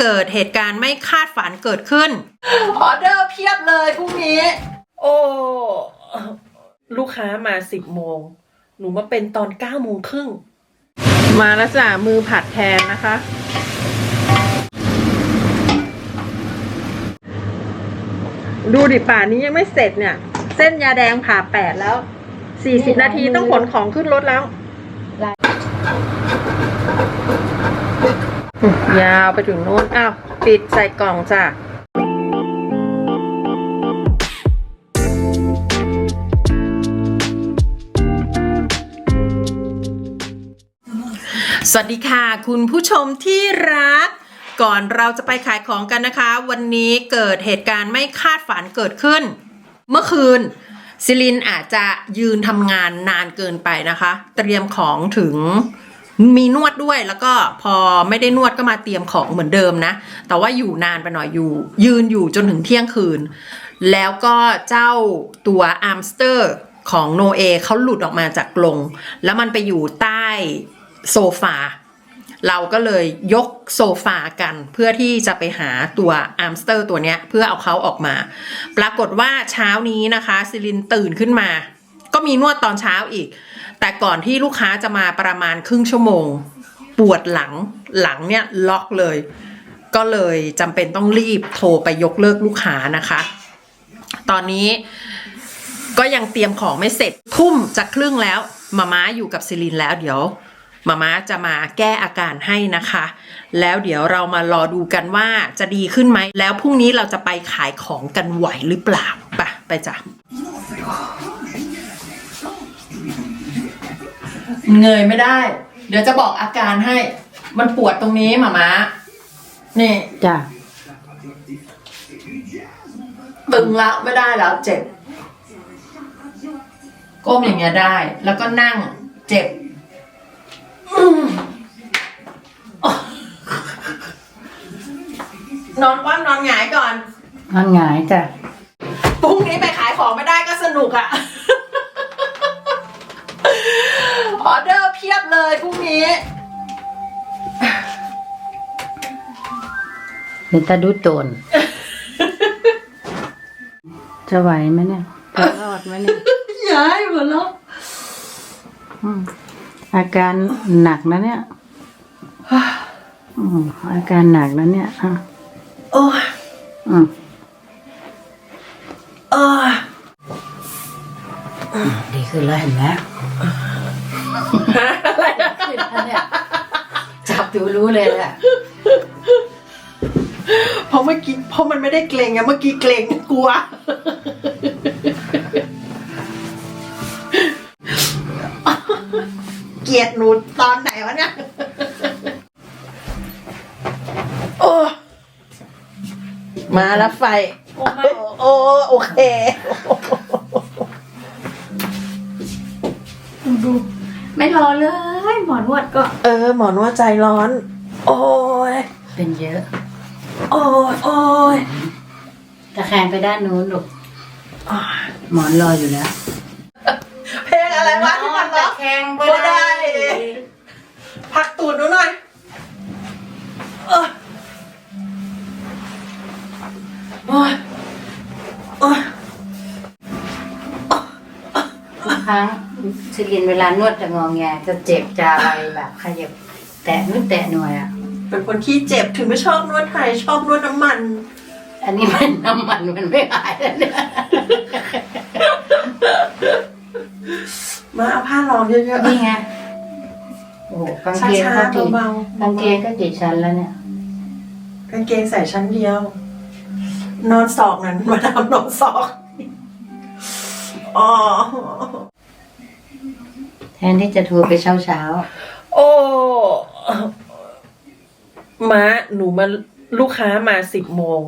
เกิดเหตุการณ์ไม่คาดฝันเกิดขึ้น ออเดอร์เพียบเลยพรุ่งนี้ โอ้ ลูกค้ามาสิบโมง หนูมาเป็นตอนเก้าโมงครึ่ง มาแล้วจ้ะมือผัดแทนนะคะ ดูดิป่านนี้ยังไม่เสร็จเนี่ย เส้นยาแดงผ่าแปดแล้วสี่สิบนาทีต้องขนของขึ้นรถแล้ว ยาวไปถึงโน้น อ้าว ปิดใส่กล่องจ้ะสวัสดีค่ะ คุณผู้ชมที่รัก ก่อนเราจะไปขายของกันนะคะ วันนี้เกิดเหตุการณ์ไม่คาดฝันเกิดขึ้น เมื่อคืนซิลินอาจจะยืนทำงานนานเกินไปนะคะ เตรียมของถึง มีนวดด้วยแล้วก็พอไม่ได้นวดก็มาเตรียมของเหมือนเดิมนะ แต่ว่าอยู่นานไปหน่อยอยู่ ยืนอยู่จนถึงเที่ยงคืน แล้วก็เจ้าตัวอาร์มสเตอร์ของโนเอเขาหลุดออกมาจากกรงแล้วมันไปอยู่ใต้โซฟา เราก็เลยยกโซฟากันเพื่อที่จะไปหาตัวอาร์มสเตอร์ตัวเนี้ยเพื่อเอาเขาออกมา ปรากฏว่าเช้านี้นะคะซิลินตื่นขึ้นมา ก็มีนวดตอนเช้าอีก แต่ก่อนที่ลูกค้าจะมาประมาณครึ่งชั่วโมง ปวดหลังหลังเนี่ยล็อกเลย ก็เลยจำเป็นต้องรีบโทรไปยกเลิกลูกค้านะคะ ตอนนี้ก็ยังเตรียมของไม่เสร็จทุ่มจะครึ่งแล้วมาม้าอยู่กับซิลินแล้วเดี๋ยวมาม้าจะมาแก้อาการให้นะคะ แล้วเดี๋ยวเรามารอดูกันว่าจะดีขึ้นไหม แล้วพรุ่งนี้เราจะไปขายของกันไหวหรือเปล่าไปไปจ้ะ เงยไม่ได้ เดี๋ยวจะบอกอาการให้ มันปวดตรงนี้มาม้านี่จ้ะตึงแล้วไม่ได้แล้วเจ็บ ก้มอย่างเงี้ยได้ แล้วก็นั่งเจ็บอืมนอนคว่ำนอนหงายก่อนมันหงายจ้ะพรุ่งนี้ไปขายของไม่ได้ก็สนุกอะอ อเดอร์เพียบเลยพรุ่งนี้เป็นตาดูโตนจะไหวไหมเนี่ยจะรอดไหมเนี่ยย้ายหมดแล้วอืมอาการหนักนะเนี่ยอืมอาการหนักนะเนี่ยอะโอ้ยอืมเออดีขึ้นแล้วเห็นไหม อะไรอะขึ้นแล้วเนี่ยจับดูรู้เลยแหละเพราะเมื่อกี้เพราะมันไม่ได้เกรงอะเมื่อกี้เกรงกลัว เกลียดหนูตอนไหนวะเนี่ยโอ้มาแล้วไฟ โอ้โอ้โอเคดู ไม่รอเลย หมอนวดก็ เออ หมอนว่าใจร้อน โอ้ยเป็นเยอะ โอ้ยโอ้ยตะแคงไปด้านนู้นลูกหมอนรออยู่แล้ว เพลงอะไรวะที่มันร้องแคงบ่ได้ พักตูดหนูหน่อยเออโอ้ยโอ้ยทุกครั้ง ซิลินเวลานวดจะงองแงจะเจ็บจะอะไรแบบขยับแตะนิดแตะหน่อยอะ เป็นคนขี้เจ็บถึงไม่ชอบนวดไทยชอบนวดน้ำมัน อันนี้มันน้ำมันมันไม่หายแล้วเนี่ยมาเอาผ้ารองเยอะนี่ไงโอ้โหกางๆช้าเกงก็ติดๆเบากางเกงก็ติดชั้นแล้วเนี่ยๆกางเกงใส่ชั้นเดียว นอนศอกนั้นมาดามนอนศอกอ๋อ แทนที่จะโทรไปเช้าเช้าโอ้ม้าหนูมาลูกค้ามาสิบโมง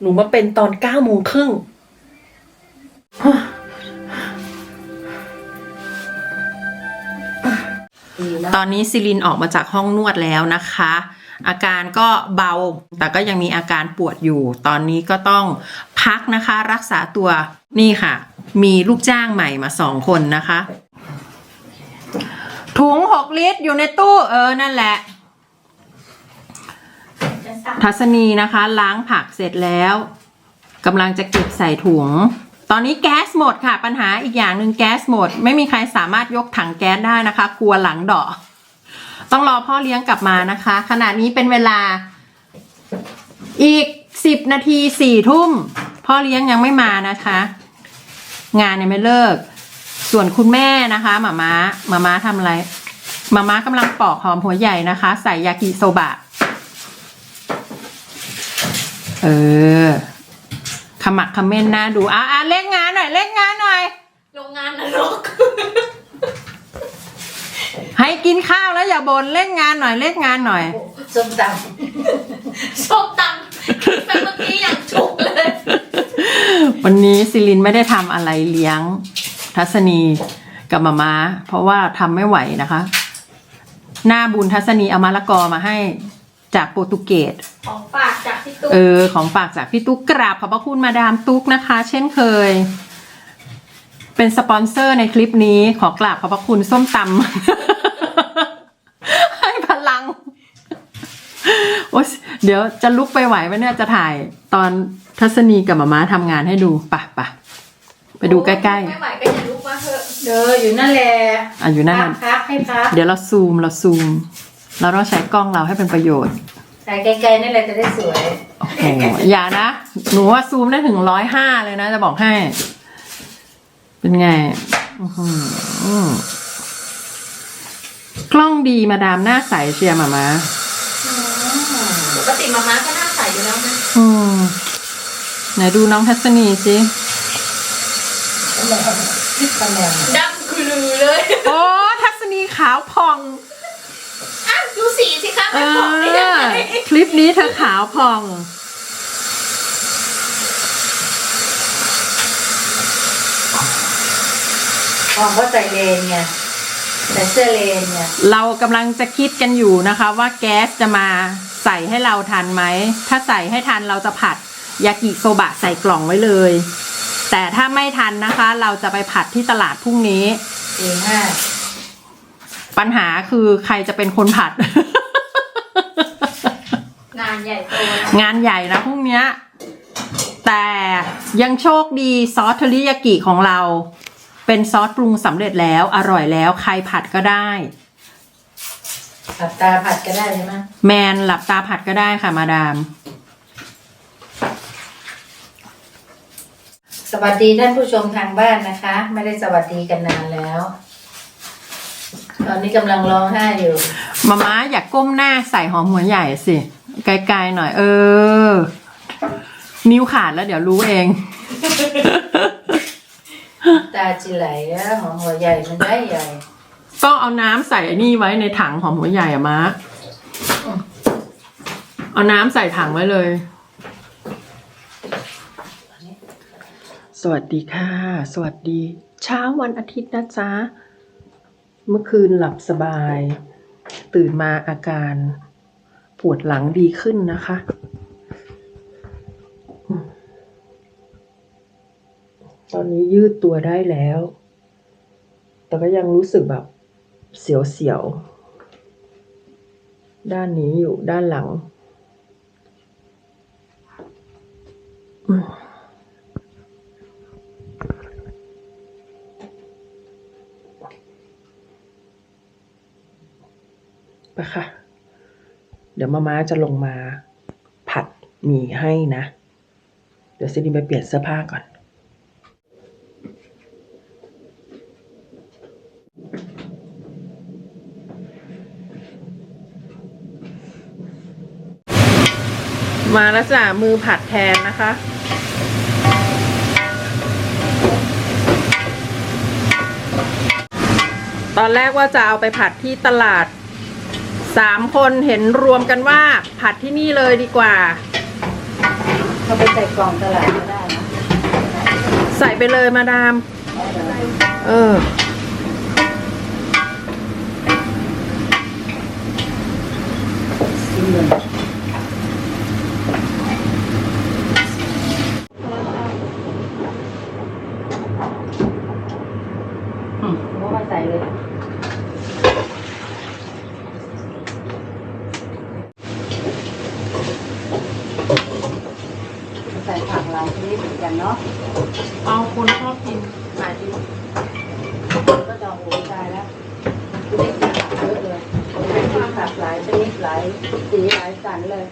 หนูมาเป็นตอนเก้าโมงครึ่งๆดีแล้วตอนนี้ซิลินออกมาจากห้องนวดแล้วนะคะ อาการก็เบาแต่ก็ยังมีอาการปวดอยู่ ตอนนี้ก็ต้องพักนะคะ รักษาตัวนี่ค่ะ มีลูกจ้างใหม่มาสองคนนะคะ ถุงหกลิตรอยู่ในตู้เออนั่นแหละ ทัศนีนะคะ ล้างผักเสร็จแล้วกำลังจะเก็บใส่ถุง ตอนนี้แก๊สหมดค่ะ ปัญหาอีกอย่างหนึ่งแก๊สหมด ไม่มีใครสามารถยกถังแก๊สได้นะคะกลัวหลังดอกต้องรอพ่อเลี้ยงกลับมานะคะ ขณะนี้เป็นเวลาอีกสิบนาทีสี่ทุ่ม พ่อเลี้ยงยังไม่มานะคะ งานยังไม่เลิก ส่วนคุณแม่นะคะหมาม้าหมาม้าทำอะไรหมาม้ากำลังปอกหอมหัวใหญ่นะคะ ใส่ยากิโซบะ เออขมักเขม้นหน้าดูอะอะเล่นงานหน่อยเล่นงานหน่อย โรงงานนรก ให้กินข้าวแล้วอย่าบน่นเล่นงานหน่อยเล่นงานหน่อย ส้มตชอบตังค์แต่เมื่อกี้อย่างฉุกเลย วันนี้ซิลินไม่ได้ทำอะไรเลี้ยง ทัศนีกับมาม้า เพราะว่าทำไม่ไหวนะคะ หน้าบุญทัศนีเอามะละกอมาให้จากโปรตุเกสของฝากจากพี่ตุ๊กเออ ของฝากจากพี่ตุ๊กกราบขอบพระคุณมาดามตุ๊กนะคะ เช่นเคย เป็นสปอนเซอร์ในคลิปนี้ขอกราบขอบพระคุณส้มตำ ให้พลังโอ๊ยเดี๋ยวจะลุกไปไหวไหมเนี่ยจะถ่ายตอนทัศนีกับหมาม้าทำงานให้ดูปะปะ ไปดูใกล้ไม่ไหวก็อย่าลุกมาเถอะำเดออยู่นั่นแหละๆอะอยู่นั่นพัน่ะกพักให้พักเดี๋ยวเราซูมเราซูม เราต้องใช้กล้องเราให้เป็นประโยชน์ถ่ายไกลๆนั่นแหละจะได้สวย โอ้โหอย่านะ หนูว่าซูมได้ถึงร้อยห้าเลยนะ จะบอกให้ เป็นไงอื้อหือกล้องดีมาดามหน้าใสเชียร์หมามาปกติมาม่าก็น่าใส่อยู่แล้วนะอืมไหนดูน้องทัศนีสิ ตำแหน่งดำคือลือเลยโอ้ทัศนีขาวผ่อง อะดูสีสิคะเอไม่บอกได้ยังอไงคลิปนี้เธอขาวผ่อง พองก็ใส่เลนไงใส่เสื้อเลนไงเรากำลังจะคิดกันอยู่นะคะ ว่าแก๊สจะมาใส่ให้เราทันไหม ถ้าใส่ให้ทันเราจะผัดยากิโซบะใส่กล่องไว้เลย แต่ถ้าไม่ทันนะคะ เราจะไปผัดที่ตลาดพรุ่งนี้ตีห้าปัญหาคือใครจะเป็นคนผัดงานใหญ่โตนะงานใหญ่นะพรุ่งเนี้ย แต่ยังโชคดีซอสเทริยากิของเรา เป็นซอสปรุงสำเร็จแล้ว อร่อยแล้วใครผัดก็ได้ ผัดตาผัดก็ได้ใช่ไหม แมนหลับตาผัดก็ได้ค่ะมาดาม วัสดีท่านผู้ชมทางบ้านนะคะ ไม่ได้สวัสดีกันนานแล้ว ตอนนี้กำลังร้องไห้อยู่ มาม้าอยากก้มหน้าใส่หอมหัวใหญ่สิ ไกลๆหน่อย เออ นิ้วขาดแล้วเดี๋ยวรู้เอง ตาจิไหลแล้วหอมหัวใหญ่มันได้ใหญ่ต้องเอาน้ำใส่ไอ้นี่ไว้ในถังหอมหัวใหญ่อะม้าเอาน้ำใส่ถังไว้เลย สวัสดีค่ะ สวัสดี เช้าวันอาทิตย์นะจ๊ะ เมื่อคืนหลับสบาย ตื่นมาอาการปวดหลังดีขึ้นนะคะ ตอนนี้ยืดตัวได้แล้ว แต่ก็ยังรู้สึกแบบเสียวๆ ด้านนี้อยู่ด้านหลัง อืมไปค่ะ เดี๋ยวมาม้าจะลงมาผัดหมี่ให้นะ เดี๋ยวซิลินไปเปลี่ยนเสื้อผ้าก่อน มาแล้วจ้ะมือผัดแทนนะคะตอนแรกว่าจะเอาไปผัดที่ตลาด สามคนเห็นรวมกันว่าผัดที่นี่เลยดีกว่า เขาไปใส่กล่องตลาดก็ได้นะใส่ไปเลยมาดาม เออสีเหลืองอืมก็มาใส่เลย ม หลายชนิดเหมือนกันเนาะ เอาคนชอบกินหลายดี ก็จะโอ้ยตายแล้วได้กินผักเยอะเลยได้กินผักหลายชนิดหลายสีหลายสันเลย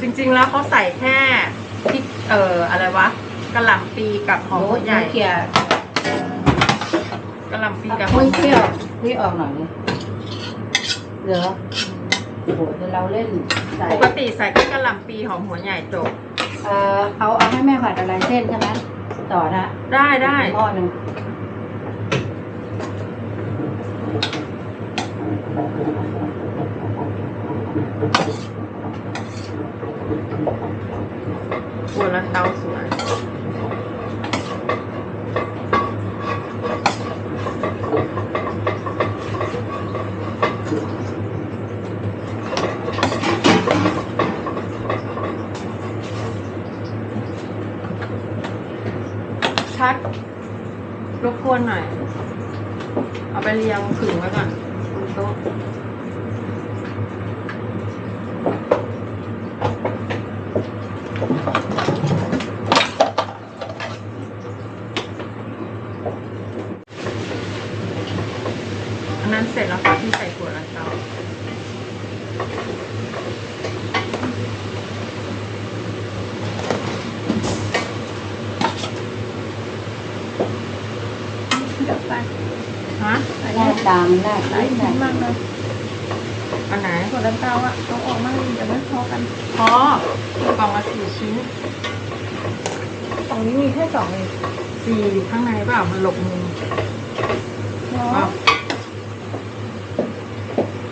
จริง ๆ แล้วเขาใส่แค่พริกเอ่ออะไรวะกระหล่ำปีกับหอมหัวใหญ่เกี่ยกระหล่ำปีกับหอไม่มเที่ยวนี่ออกหน่อยนี่เหรอโอ้โหเดี๋ยวเราเล่นใส่ปกติใส่แค่กระหล่ำปีหอมหัวใหญ่จบเอ่อเอาเอาให้แม่ผัดอะไรเส้นใช่ไหมต่อนะได้ได้หม้อหนึ่ง หัวละเตาสวยชัด รบกวนหน่อย เอาไปเรียงขึงไว้ก่อนบนโต๊ะ อันนั้นเสร็จแล้วค่ะที่ใส่ถั่วลันเตา เดี๋ยวไป ฮะ หน้าตามันน่า หลาย กิน ชิ้น นะ มากเลย อันไหน ส่วนน้ำเต้าอะต้องออกมากเดี๋ยวไม่พอกัน พอกล่องละ สี่ชิ้นสองนี้มีแค่สองเองสี่ข้างในเปล่ามันหลบมุมเนาเอาะ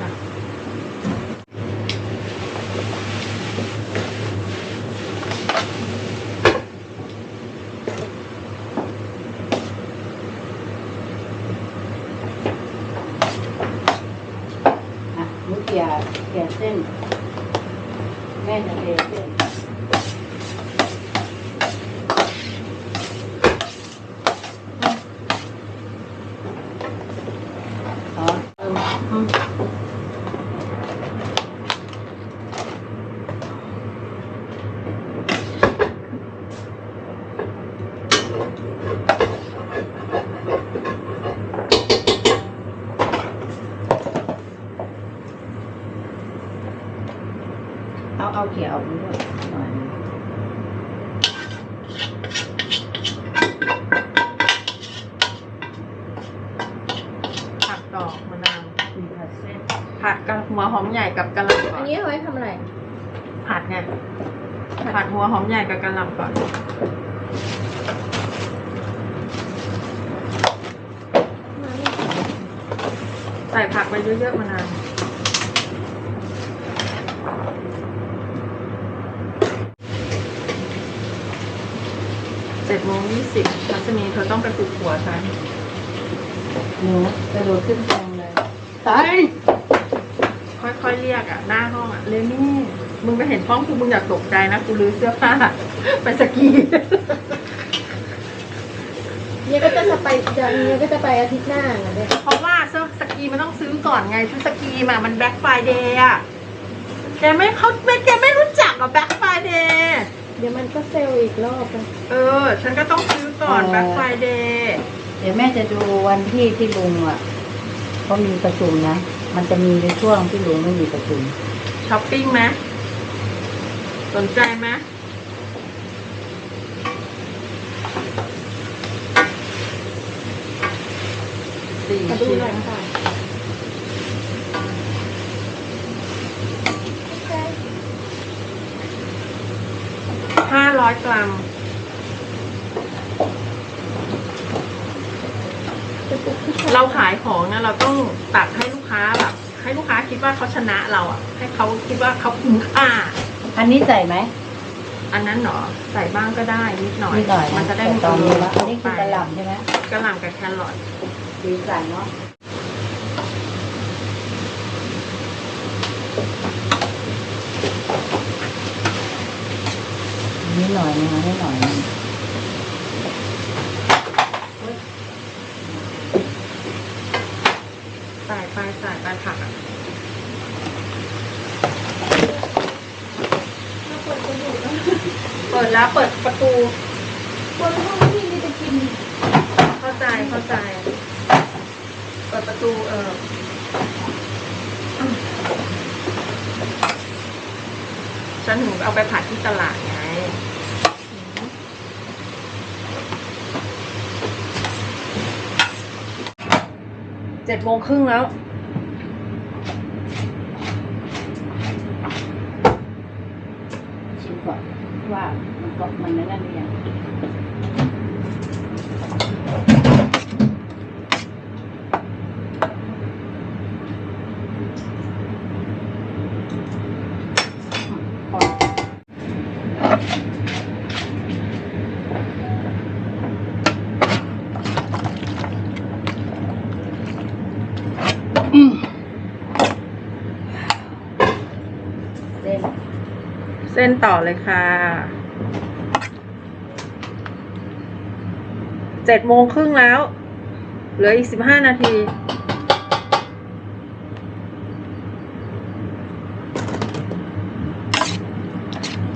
จ้ะ อะนี่เกี่ยเกี่ยเส้น แม่จะเทเส้นอ๋อเออ อืม เอาเอาเกี่ยออกมาด้วยหน่อยหนึ่งผัดดอกมะนาวมีผัดเส้นผัดกับหัวหอมใหญ่กับกระหล่ำก่ออันนนี้เอาไว้ทำอะไรผัดไงผัดหัวหอมใหญ่กับกระหล่ำก่อนใส่ผักไป เยอะๆมานานเจ็ดโมงยี่สิบทัศนีเธอต้องไปปลุกหัวฉันหนูกระโดดขึ้นเตียงเลยตายค่อยๆเรียกอะ หน้าห้องอะเลนี่มึงไปเห็นห้องกูมึงอย่าตกใจนะกูรื้อเสื้อผ้าไปสกีเนี่ยก็จะไปเดี๋ยวเนี่ยก็จะไปอาทิตย์หน้าเหรอเนี่ยเพราะว่าเสื้อส กีมันต้องซื้อก่อนไงชุดสกีมามันแบ็คไฟเดย์อะแกไม่เขาไม่แกไม่รู้จักอะแบ็คไฟเดย์เดี๋ยวมันก็เซลล์อีกรอบอะเออ ฉันก็ต้องซื้อก่อนแบ็คไฟเดย์เดี๋ยวแม่จะดูวันที่ที่ลุงอะเขามีประชุมนะ มันจะมีในช่วงที่ลุงไม่มีประชุมช้อปปิ้งไหมสนใจไหมสี่มาดูชิ้น ร้อยกรัมจะปลุกผู้ชายเราขายของนะเราต้องตัดให้ลูกค้าแบบให้ลูกค้าคิดว่าเขาชนะเราอะ ให้เขาคิดว่าเขาคุ้มค่า อันนี้ใส่ไหม อันนั้นเหรอใส่บ้างก็ได้นิดหน่อยนิดหน่อยมันจะได้ตอนนี้แล้วอันลนี้งคือกระหล่ำใช่ไหมกระหล่ำกับแครอทสีสันเนาะ นิดหน่อยนะคะนิดหน่อยายตายายตาผักอะเปิดแล้วเปิดประตูบนห้องที่นี่จะกิน เข้าใจเข้าใจ เปิดประตูเออฉันถึงเอาไปผัดที่ตลาดไง เจ็ดโมงครึ่งแล้ว ชิมก่อนว่ามันก็มันนั่นหรือยัง พอ เส้น เส้น ต่อเลยค่ะเจ็ดโมงครึ่งแล้ว เหลืออีกสิบห้านาที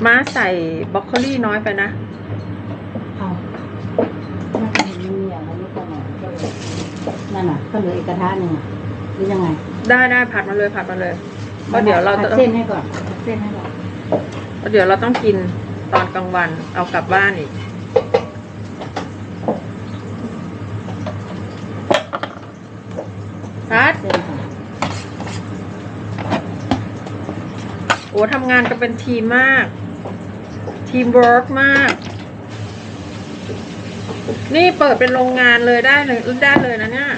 ม้าใส่บรอกโคลี่น้อยไปนะเอาน่าจะเห็นมันมีอะไรไม่ต้องหรอกก็เลยนั่นน่ะ ก็เหลืออีกกระทะหนึ่งอะหรือยังไงได้ได้ผัดมาเลยผัดมาเลยเพราะเดี๋ยวเราผัจะดเส้นให้ก่อนผัดเส้นให้ก่อน เพราะเดี๋ยวเราต้องกินตอนกลางวันเอากลับบ้านอีก พัด โอ้ทำงานกันเป็นทีมมาก ทีมเวิร์กมาก นี่เปิดเป็นโรงงานเลยได้เลยได้เลยนะเนี่ย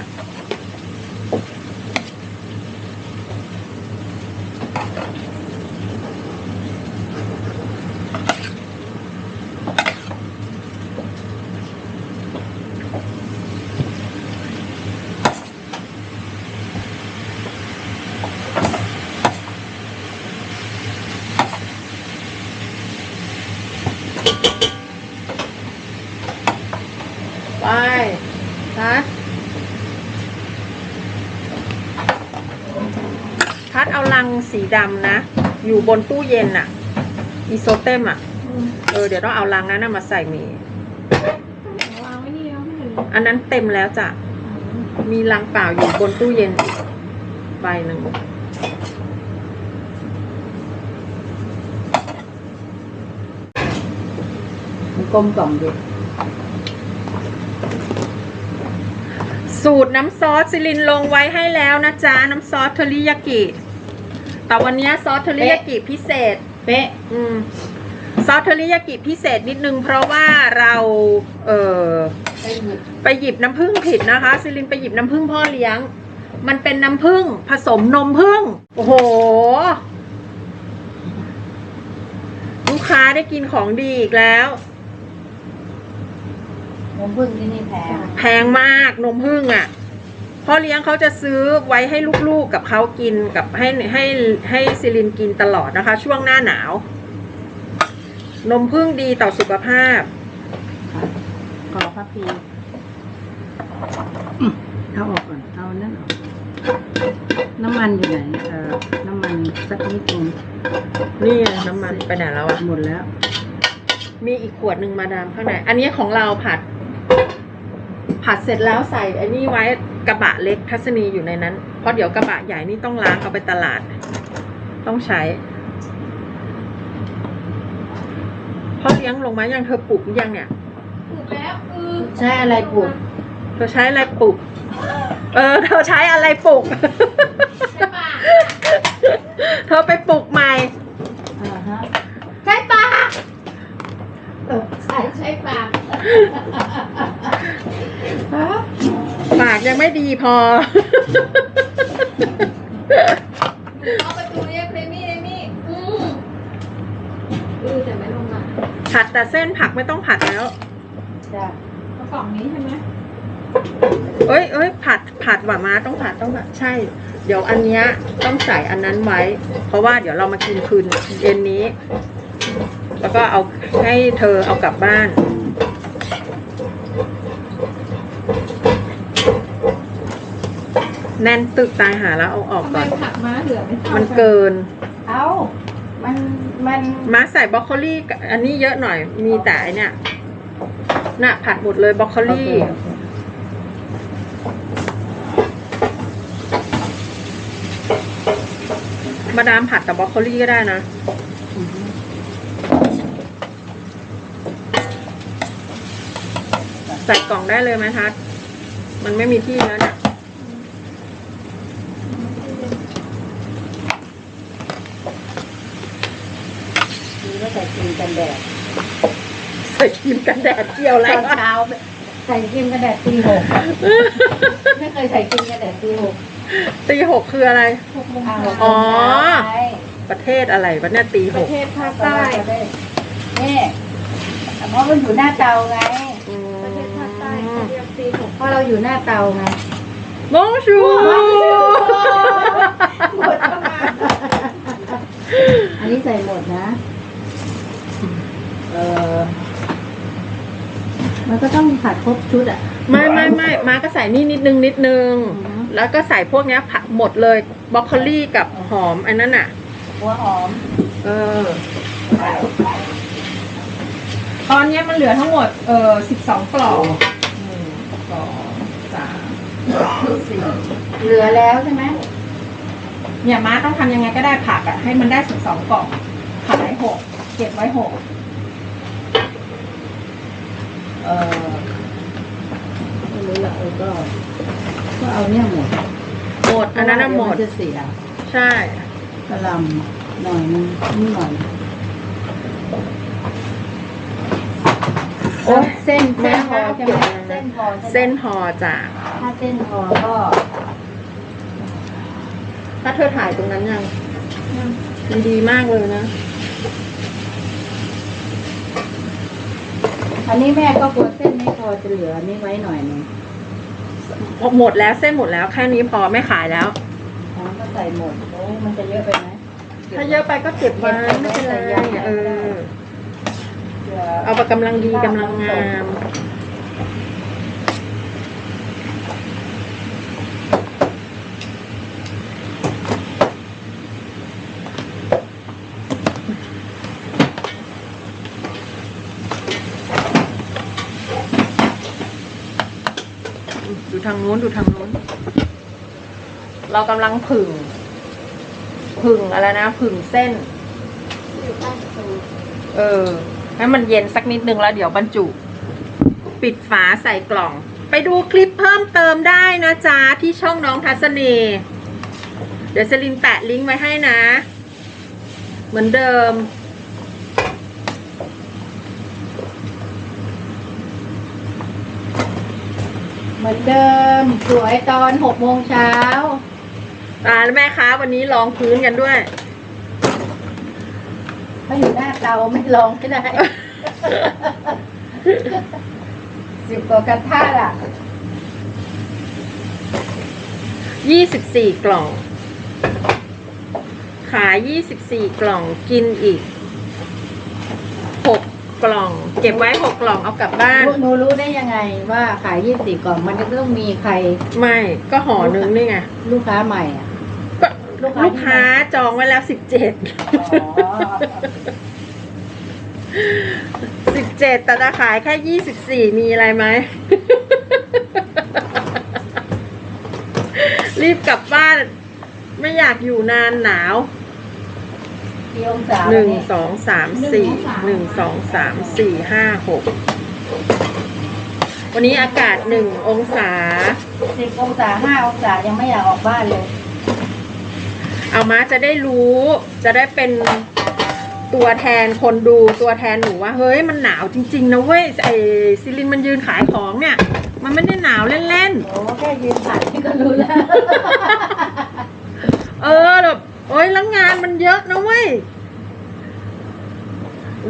ไป พัดพัดเอาลังสีดำนะ อยู่บนตู้เย็นอะอีโซเต็มอะเออเดี๋ยวต้องเอาลังนั้นนะมาใส่หมีวางไว้นี่แล้วไม่เห็นอันนั้นเต็มแล้วจ้ะ มีลังเปล่าอยู่บนตู้เย็นอีกใบหนึ่งมันกลมกล่อมดี สูตรน้ำซอสซิลินลงไว้ให้แล้วนะจ๊ะ น้ำซอสเทอริยากิ แต่วันนี้ซอสเทอริยากิพิเศษ เป๊ะ อืมซอสเทอริยากิพิเศษนิดนึงเพราะว่าเราเออไปหยิบไปหยิบน้ำผึ้งผิดนะคะ ซิลินไปหยิบน้ำผึ้งพ่อเลี้ยง มันเป็นน้ำผึ้งผสมนมผึ้งโอ้โห ลูกค้าได้กินของดีอีกแล้ว น้ำผึ้งที่นี่แพงแพงมากนมผึ้งอะ่ะพ่อเลี้ยงเขาจะซื้อไว้ให้ลูกๆกับเขากินกับให้ให้ให้ซิลินกินตลอดนะคะ ช่วงหน้าหนาว นมผึ้งดีต่อสุขภาพขอพระพีอืมเอาออกก่อนเอานั่นออกน้ำมันอยู่ไหนเอ่อน้ำมันสักนิดนึงนี่ไงน้ำมันไปไหนแล้วอะหมดแล้ว มีอีกขวดหนึ่งมาดามข้างในอันนี้ของเราผัด ผัดเสร็จแล้วใส่อันนี้ไว้กระบะเล็กทัศนีอยู่ในนั้น เพราะเดี๋ยวกระบะใหญ่นี่ต้องล้างเอาไปตลาด ต้องใช้พ่อเลี้ยงลงมายังเธอปลูกหรือยังเนี่ยถูกแล้วคือใช้อะไรปลูกเธอใช้อะไรปลูก เออ เธอใช้อะไรปลูกใช่ปากเธอไปปลูกใหม่อ่าฮะใช่ปากเออใช่ใช่ปากปากยังไม่ดีพอ เอาประตูเรียกเรมี่เรมี่อืมอือแต่ไม่ลงอะผัดแต่เส้นผักไม่ต้องผัดแล้ว จ้ะกระป๋องนี้ใช่ไหมเอ้ยเอ้ยผัดผัดหว่ามาต้องผัดต้องผัดใช่ เดี๋ยวอันเนี้ยต้องใส่อันนั้นไว้ เพราะว่าเดี๋ยวเรามากินคืนเย็นนี้ แล้วก็เอาให้เธอเอากลับบ้านน แน่นตึกตายหาแล้วเอาออกทำไมก่อน ผักม้าเหลือไม่เท่ามันกันเกิน เอามัน มัน มาใส่บรอกโคลี่กับอันนี้เยอะหน่อย มีแต่อันเนี่ยน่ะผัดหมดเลยบรอกโคโอเคลี่โอเคมาดามผัดกับบรอกโคลี่ก็ได้นะอือฮึใส่กล่องได้เลยไหมทัศน์มันไม่มีที่แล้วเนี่ย นี่ ก็ใส่ครีมกันแดดใส่ครีมกันแดดเกี่ยวอะไรตอนวะเช้าใส่ครีมกันแดดตีหกอะไม่เคยใส่ครีมกันแดดตีหกตีหกคืออะไร หกโมงอ้าวเช้าอ๋อใช่ประเทศอะไรวะเนี่ยตีหประกเทศภาคใต้ใต้ นี่เพราะมันอยู่หน้าเตาไงอืมประเทศภาคใต้เขาเรียกตีหกเพราะเราอยู่หน้าเตาไงบองชูหมดประมาณอันนี้ใส่หมดนะ เออมันก็ต้องผัดครบชุดอะ ไม่ไม่ไม่มาก็ใส่นี่นิดนึงนิดนึง อือฮึ แล้วก็ใส่พวกเนี้ยผัดหมดเลยบรอกโคลี่กับหอมอันนั้นอะ หัวหอม เออ ตอนเนี้ยมันเหลือทั้งหมด เออสิบสองกล่องหนึ่งสองสามสี่เหลือแล้วใช่ไหมเนี่ยม้าต้องทำยังไงก็ได้ผักอะให้มันได้สิบสองกล่องขายหกเก็บไว้หก เออไม่รู้ละเออก็ ก็เอาเนี่ยหมดหมดอันนั้นน่ะหมด เพราะว่าเยวจะเสียใช่ กระหลำหน่อยนึงนี่หน่อยโอ๊ยเส้นแม่เส้นพอใช่ไหมเอาเก็บเส้นพอใช่ไหมเส้นพอจ้ะถ้าเส้นพอก็ถ้าเธอถ่ายตรงนั้นยังมันดีมากเลยนะ อันนี้แม่ก็กลัวเส้นไม่พอจะเหลือนี่ไว้หน่อยนึงหมดแล้วเส้นหมดแล้วแค่นี้พอไม่ขายแล้วแล้วก็ใส่หมดโอ้มันจะเยอะไปไหมถ้าเยอะไปก็เก็บไว้ไม่เป็นไรเออ ผื่อเอาไปกำลังดีกำลังงามดู ดูทางนู้น เรากำลังผึ่ง ผึ่งอะไรนะ ผึ่งเส้นอยู่ใต้ประตูเออ ให้มันเย็นสักนิดนึงแล้วเดี๋ยวบรรจุ ปิดฝาใส่กล่อง ไปดูคลิปเพิ่มเติมได้นะจ๊ะ ที่ช่องน้องทัศนีเดี๋ยวสลินแปะลิงก์ไว้ให้นะ เหมือนเดิม เหมือนเดิม สวยตอนหกโมงเช้าอ่าแล้วแม่ค้าวันนี้ลองพื้นกันด้วย ถ้าอยู่หน้าเตาไม่ลองไม่ได้ สิบกว่ากระทะล่ะ ยี่สิบสี่กล่อง ขายยี่สิบสี่กล่องกินอีกห กกล่อง เก็บไว้หกกล่องเอากลับบ้าน หนูรู้ได้ยังไงว่าขายยี่สิบกล่องมันจะต้องมีใครไม่ก็ห่อหนึงนี่ไงลูกค้าใหม่อะ ก็ลูกค้าลูกค้าจองไว้แล้วสิบเจ็ดอ๋อสิบเจ็ดแต่จะขายแค่ยี่สิบสี่มีอะไรไหม รีบกลับบ้าน ไม่อยากอยู่นานหนาว กี่องศาหนึ่งเนี่ยสองสามสี่หนึ่งสองสามสี่ห้าหกวันนี้อากาศหนึ่งองศาสิบองศาห้าองศายังไม่อยากออกบ้านเลย เอามาจะได้รู้ จะได้เป็นตัวแทนคนดูตัวแทนหนูว่า เฮ้ยมันหนาวจริง ๆ นะเว้ยไอซิลินมันยืนขายของเนี่ย มันไม่ได้หนาวเล่นโอ้แค่ยืนผ่านนี่ก็รู้แล้วๆเออแบบ โอ้ยแล้วงานมันเยอะนะเว้ย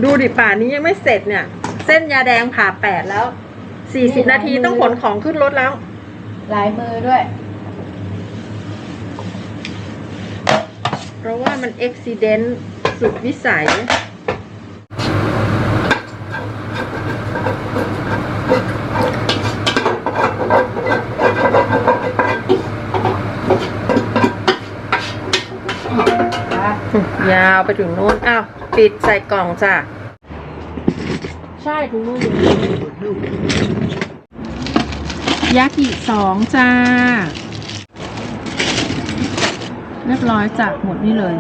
ดูดิป่านนี้ยังไม่เสร็จเนี่ย เส้นยาแดงผ่าแปดแล้ว สี่สิบนาทีต้องขนของขึ้นรถแล้วหลายมือด้วย เพราะว่ามันอุบิเหตุสุดวิสัย ยาวไปถึงนู้นอ้าวปิดใส่กล่องจ้ะใช่ถุงมืออยู่ยากิสองจ้า เรียบร้อยจ้ะหมดนี่เลย